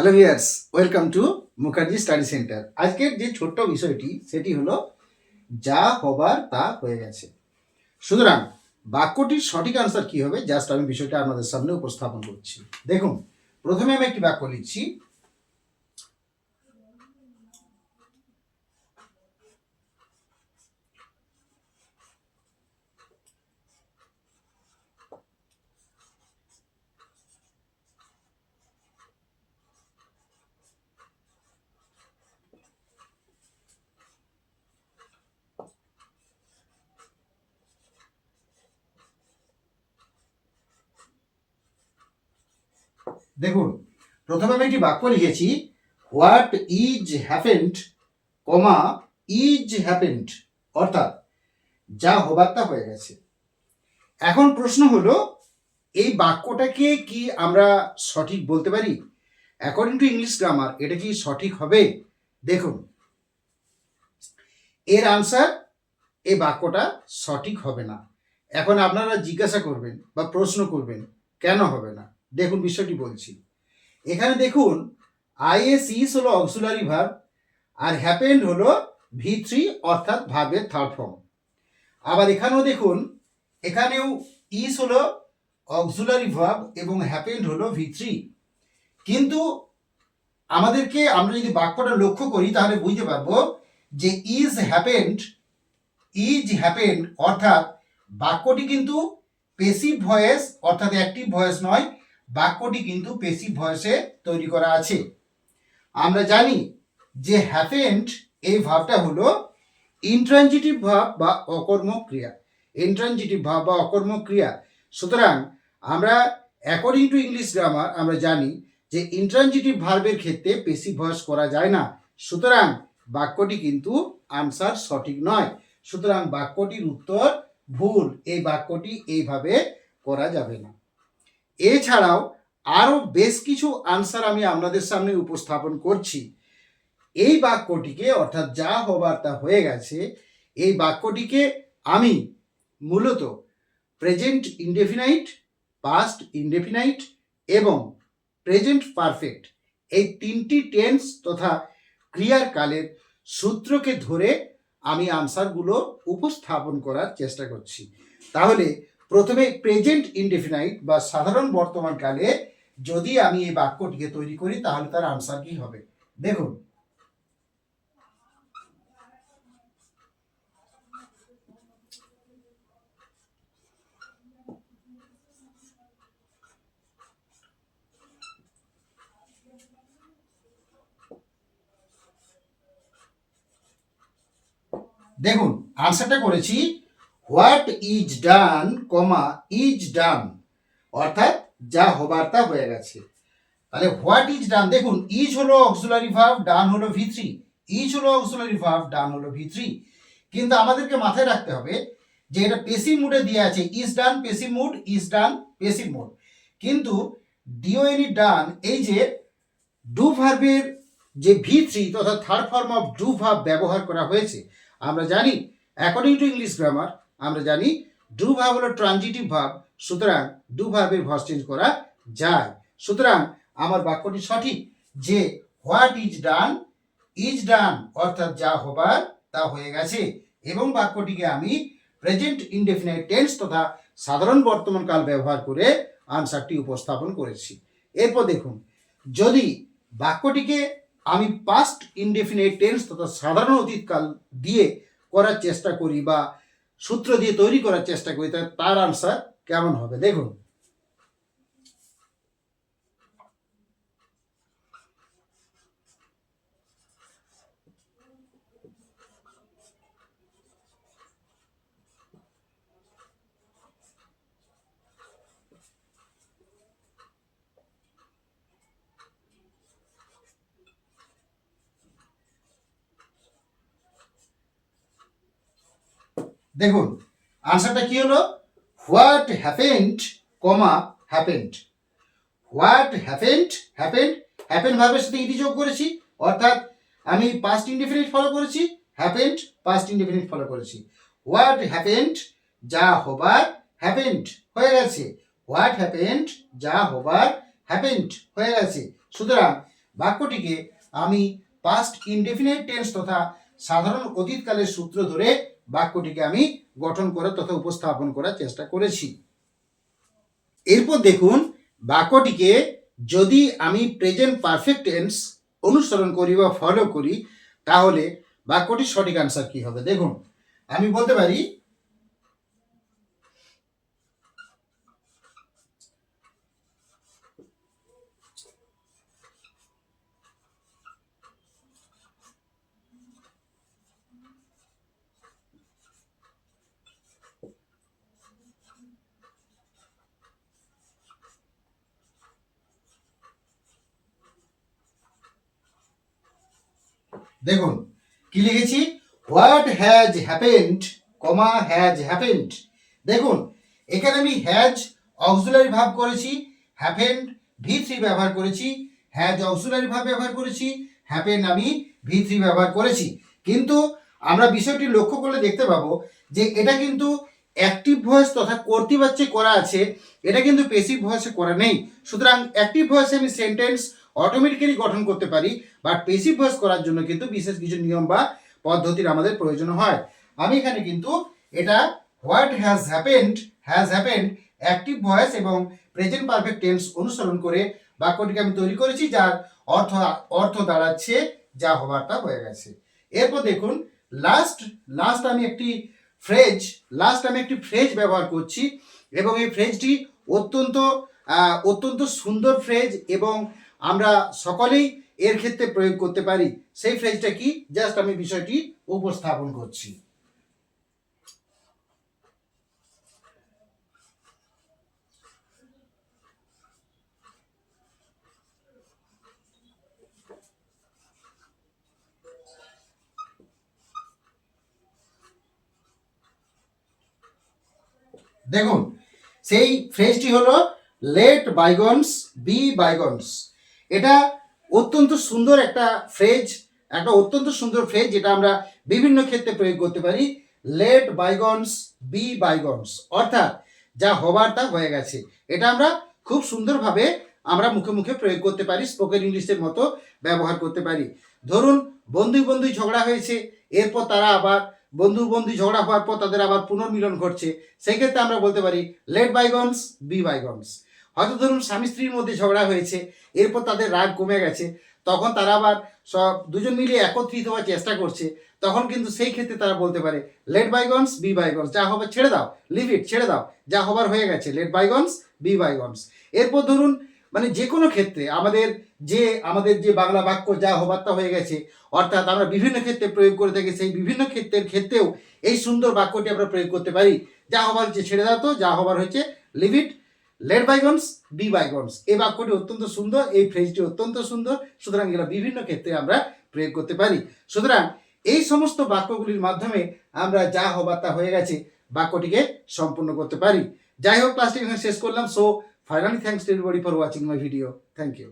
Hello viewers welcome to Mukherjee study centre আজকের যে ছোট্ট বিষয়টি, সেটি হলো যা হবার তা হয়ে গেছে। সুতরাং, বাক্যটির সঠিক আনসার কি হবে? জাস্ট আমি বিষয়টা আপনাদের সামনে উপস্থাপন করছি। দেখুন, প্রথমে আমি একটি বাক্য লিখছি। দেখুন, প্রথমে আমি একটি বাক্য লিখেছি, what is happened, comma, is happened অর্থাৎ যা হবার তা হয়ে গেছে। এখন প্রশ্ন হলো, এই বাক্যটাকে কি আমরা সঠিক বলতে পারি? অ্যাকর্ডিং টু ইংলিশ গ্রামার এটা কি সঠিক হবে? দেখুন, এর আনসার এই বাক্যটা সঠিক হবে না। এখন আপনারা জিজ্ঞাসা করবেন বা প্রশ্ন করবেন, কেন হবে না? দেখুন বিষয়টি বলছি। এখানে দেখুন আইএস ইস হলো অক্সুলারি ভার্ব আর হ্যাপেন্ড হলো ভি থ্রি অর্থাৎ ভার্বের থার্ড ফর্ম আবার এখানেও দেখুন, এখানেও ইস হলো অক্সুলারি ভার্ব এবং হ্যাপেন্ড হলো ভি থ্রি কিন্তু আমাদেরকে আমরা যদি বাক্যটা লক্ষ্য করি, তাহলে বুঝতে পারব যে ইজ হ্যাপেন্ড ইজ হ্যাপেন্ড অর্থাৎ বাক্যটি কিন্তু পেসিভ ভয়েস অর্থাৎ অ্যাক্টিভ ভয়েস নয় বাক্যটি কিন্তু পেসিভ ভয়েসে তৈরি করা আছে। আমরা জানি যে হ্যাপেন্ড এই ভাবটা হলো ইন্ট্রানজিটিভ ভাব বা অকর্মক ক্রিয়া ইন্ট্রানজিটিভ ভাব বা অকর্মক ক্রিয়া সুতরাং আমরা অ্যাকর্ডিং টু ইংলিশ গ্রামার আমরা জানি যে ইন্ট্রানজিটিভ ভার্বের ক্ষেত্রে পেসিভ ভয়েস করা যায় না। সুতরাং বাক্যটি কিন্তু আনসার সঠিক নয়। সুতরাং বাক্যটির উত্তর ভুল। এই বাক্যটি এইভাবে করা যাবে না। এছাড়াও আরও বেশ কিছু আনসার আমি আপনাদের সামনে উপস্থাপন করছি। এই বাক্যটিকে, অর্থাৎ যা হবার তা হয়ে গেছে, এই বাক্যটিকে আমি মূলত প্রেজেন্ট ইনডেফিনাইট পাস্ট ইনডেফিনাইট এবং প্রেজেন্ট পারফেক্ট এই তিনটি টেন্স তথা ক্রিয়ার কালের সূত্রকে ধরে আমি আনসারগুলো উপস্থাপন করার চেষ্টা করছি। তাহলে প্রথমে প্রেজেন্ট ইনডেফিনাইট বা সাধারণ বর্তমানকালে যদি আমি এই বাক্যটিকে তৈরি করি, তাহলে তার আনসার কি হবে? দেখুন। দেখুন আনসারটা করেছি what is done, comma, is done, অর্থাৎ যা হবার তা হয়ে গেছে। তাহলে হোয়াট ইজ ডান? দেখুন, ইজ হলো অক্সুলারি ভার্ব ডান হলো ভি থ্রি। ইজ হলো অক্সুলারি ভার্ব ডান হলো ভি থ্রি। কিন্তু আমাদেরকে মাথায় রাখতে হবে যে এটা পেসি মুডে দিয়ে আছে। Is done passive mood, is done passive mood. কিন্তু D O N E done, এই যে ডু ভার্বের যে ভি থ্রি, তথা third form of do verb ব্যবহার করা হয়েছে, আমরা জানি অ্যাকর্ডিং টু ইংলিশ গ্রামার আমরা জানি ডু ভার্ব হলো ট্রানজিটিভ ভার্ব সুতরাং ডু ভার্বের ভয়েস চেঞ্জ করা যায়। সুতরাং আমার বাক্যটি সঠিক যে what is done is done অর্থাৎ যা হবার তা হয়ে গেছে। এবং বাক্যটিকে আমি প্রেজেন্ট ইনডেফিনাইট টেন্স তথা সাধারণ বর্তমান কাল ব্যবহার করে আনসারটি উপস্থাপন করেছি। এরপর দেখুন, যদি বাক্যটিকে আমি পাস্ট ইনডেফিনাইট টেন্স তথা সাধারণ অতীতকাল দিয়ে করার চেষ্টা করি বা সূত্র দিয়ে তৈরি করার চেষ্টা করি তার আনসার কেমন হবে? দেখুন। দেখুন আনসারটা কি হলো? What happened comma happened what happened happened happen ভার্বের সাথে ইডি যোগ করেছি, অর্থাৎ আমি পাস্ট ইনডেফিনিট ফলো করেছি হ্যাপেন্ড পাস্ট ইনডেফিনিট ফলো করেছি। হোয়াট হ্যাপেন্ড যা হবার হ্যাপেন্ড হয়ে গেছে। হোয়াট হ্যাপেন্ড যা হবার হ্যাপেন্ড হয়ে গেছে। সুতরাং বাক্যটিকে আমি পাস্ট ইনডেফিনাইট টেন্স তথা সাধারণ অতীতকালের সূত্র ধরে বাক্যটিকে আমি গঠন করার তথা উপস্থাপন করার চেষ্টা করেছি। এরপর দেখুন, বাক্যটিকে যদি আমি প্রেজেন্ট পারফেক্ট টেন্স অনুসরণ করি বা ফলো করি, তাহলে বাক্যটির সঠিক আনসার কি হবে? দেখুন, আমি বলতে পারি দেখুন, কি লিখেছি? What has happened comma has happened দেখুন, এখানে আমি হ্যাজ অক্সিলারি ভাব করেছি হ্যাপেন্ড ভি থ্রি ব্যবহার করেছি হ্যাজ অক্সিলারি ভাব ব্যবহার করেছি হ্যাপেন্ড আমি ভি থ্রি ব্যবহার করেছি। কিন্তু আমরা বিষয়টি লক্ষ্য করলে দেখতে পাবো যে এটা কিন্তু অ্যাক্টিভ ভয়েস তথা কর্তৃবাচ্যে করা আছে, এটা কিন্তু পেসিভ ভয়েসে করা নেই। সুতরাং অ্যাক্টিভ ভয়েসে আমি সেন্টেন্স অটোমেটিক্যালি গঠন করতে পারি বাট পেসিভ ভয়েস করার জন্য কিন্তু বিশেষ কিছু নিয়ম বা পদ্ধতির আমাদের প্রয়োজন হয়। আমি এখানে কিন্তু এটা what has happened has happened active voice এবং প্রেজেন্ট পারফেক্ট টেন্স অনুসরণ করে বাক্যটিকে আমি তৈরি করেছি, যার অর্থ অর্থ দাঁড়াচ্ছে, যা তা হয়ে গেছে। এরপর দেখুন লাস্ট লাস্ট আমি একটি ফ্রেজ লাস্ট আমি একটি ফ্রেজ ব্যবহার করছি, এবং এই ফ্রেজটি অত্যন্ত অত্যন্ত সুন্দর ফ্রেজ এবং আমরা সকলেই এর ক্ষেত্রে প্রয়োগ করতে পারি। সেই ফ্রেজটা কি? জাস্ট আমি বিষয়টি উপস্থাপন করছি। দেখুন, সেই ফ্রেজটি হলো লেট বাইগনস বি বাইগনস এটা অত্যন্ত সুন্দর একটা ফ্রেজ, একটা অত্যন্ত সুন্দর ফ্রেজ যেটা আমরা বিভিন্ন ক্ষেত্রে প্রয়োগ করতে পারি। লেট বাইগনস বি বাইগনস অর্থাৎ যা হবার তা হয়ে গেছে। এটা আমরা খুব সুন্দরভাবে আমরা মুখে মুখে প্রয়োগ করতে পারি স্পোকেন ইংলিশের মতো ব্যবহার করতে পারি। ধরুন বন্ধু বন্ধু ঝগড়া হয়েছে, এরপর তারা আবার বন্ধু বন্ধু ঝগড়া হওয়ার পর তাদের আবার পুনর্মিলন ঘটছে। সেই ক্ষেত্রে আমরা বলতে পারি লেট বাইগনস বি বাইগনস হয়তো ধরুন স্বামী স্ত্রীর মধ্যে ঝগড়া হয়েছে, এরপর তাদের রাগ কমে গেছে, তখন তারা আবার সব দুজন মিলে একত্রিত হওয়ার চেষ্টা করছে, তখন কিন্তু সেই ক্ষেত্রে তারা বলতে পারে লেট বাইগনস বি বাইগনস যা হবে ছেড়ে দাও লিভ ইট ছেড়ে দাও, যা হবার হয়ে গেছে লেট বাইগনস বি বাইগনস এরপর ধরুন মানে যে কোনো ক্ষেত্রে আমাদের যে আমাদের যে বাংলা বাক্য, যা হবার তা হয়ে গেছে, অর্থাৎ আমরা বিভিন্ন ক্ষেত্রে প্রয়োগ করে থাকি, সেই বিভিন্ন ক্ষেত্রের ক্ষেত্রেও এই সুন্দর বাক্যটি আমরা প্রয়োগ করতে পারি, যা হবার হচ্ছে ছেড়ে দাও তো, যা হবার হয়েছে leave it let bygones be bygones এই বাক্যটি অত্যন্ত সুন্দর, এই ফ্রেজটি অত্যন্ত সুন্দর। সুতরাং এগুলো বিভিন্ন ক্ষেত্রে আমরা প্রয়োগ করতে পারি। সুতরাং এই সমস্ত বাক্যগুলির মাধ্যমে আমরা যা হবার তা হয়ে গেছে, বাক্যটিকে সম্পূর্ণ করতে পারি। যাই হোক ক্লাসটি এখানে শেষ করলাম। So finally thanks to everybody for watching my video thank you